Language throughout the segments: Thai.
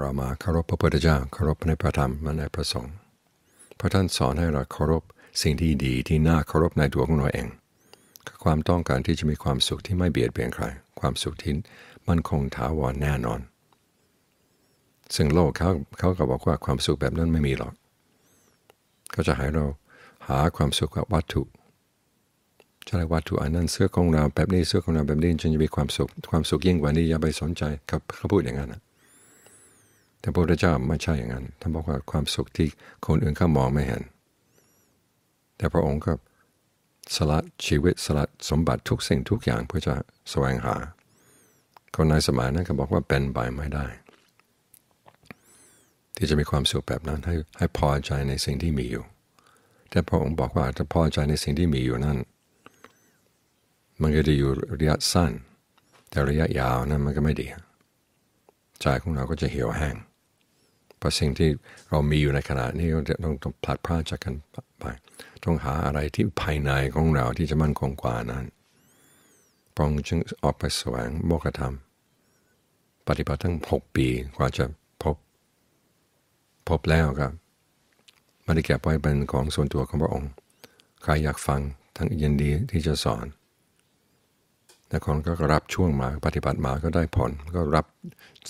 เรามาเคารพพระพุทธเจ้าเคารพในพระธรรมและในพระสงฆ์พระท่านสอนให้เราเคารพสิ่งที่ดีที่น่าเคารพในตัวของเราเองความต้องการที่จะมีความสุขที่ไม่เบียดเบียนใคร ความสุขที่มันคงถาวรแน่นอน ซึ่งโลกเขาเขาก็บอกว่าความสุขแบบนั้นไม่มีหรอกเขาจะให้เราหาความสุขกับวัตถุจะได้วัตถุอันนั้นเสื้อของเราแบบนี้เสื้อของเราแบบนี้จนจะมีความสุข ความสุขยิ่งกว่านี้อย่าไปสนใจครับเขาพูดอย่างนั้นนะ พระพุทธเจ้าไม่ใช่อย่างนั้น ท่านบอกว่าความสุขที่คนอื่นเขามองไม่เห็น แต่พระองค์ก็สละชีวิตสละสมบัติทุกสิ่งทุกอย่างเพื่อจะแสวงหา คนในสมัยนั้นก็บอกว่าเป็นไปไม่ได้ ที่จะมีความสุขแบบนั้นให้ให้พอใจในสิ่งที่มีอยู่ แต่พระองค์บอกว่าถ้าพอใจในสิ่งที่มีอยู่นั้นมันก็จะอยู่ระยะสั้น แต่ระยะยาวนั้นมันก็ไม่ดีใจของเราก็จะเหี่ยวแห้ง เพราะสิ่งที่เรามีอยู่ในขณะนี้ต้องต้องพลัดพรากจากกันไป ต้องหาอะไรที่ภายในของเราที่จะมั่นคงกว่านั้นพระองค์จึงออกไปแสวงโมกธรรม ปฏิบัติทั้งหกปีกว่าจะพบ พบแล้วครับไม่ได้เก็บไว้เป็นของส่วนตัวของพระองค์ ใครอยากฟังทั้งยินดีที่จะสอนแต่คนก็รับช่วงมาปฏิบัติมาก็ได้ผลก็รับ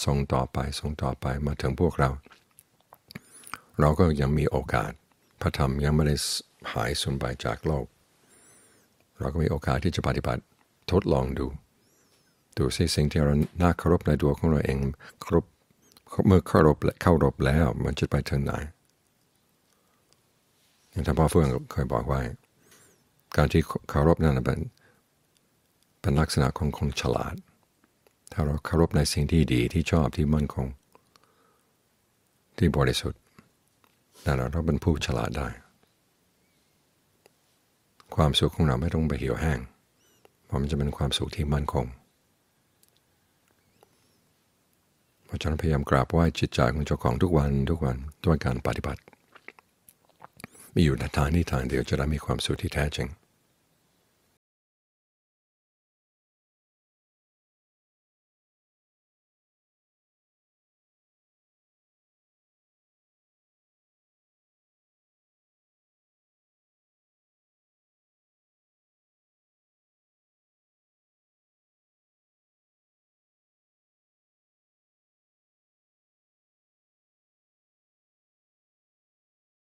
ส่งต่อไปส่งต่อไปมาถึงพวกเรา เราก็ยังมีโอกาส พระธรรมยังไม่ได้หายสูญไปจากโลก เราก็มีโอกาสที่จะปฏิบัติทดลองดู ดูสิสิ่งที่เราน่าเคารพในตัวของเราเองครบเมื่อเคารพเข้ารบแล้วมันจะไปถึงไหนอย่างท่านพ่อเฟื่องเคยบอกไว้ การที่เคารพนั้นเป็นเป็นลักษณะของคนฉลาด ถ้าเราเคารพในสิ่งที่ดีที่ชอบที่มั่นคง ที่บริสุทธิ์ นั่นเราเป็นผู้ฉลาดได้ ความสุขของเราไม่ต้องไปเหี่ยวแห้งเพราะมันจะเป็นความสุขที่มั่นคงเพราะฉะนั้นพยายามกราบไหว้จิตใจของเจ้าของทุกวันทุกวันด้วยการปฏิบัติ มีอยู่ในทางนี้ทางเดียวจะได้มีความสุขที่แท้จริง